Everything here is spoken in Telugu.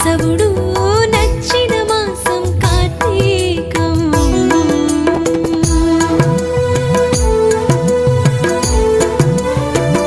కేశవుడు నగ్న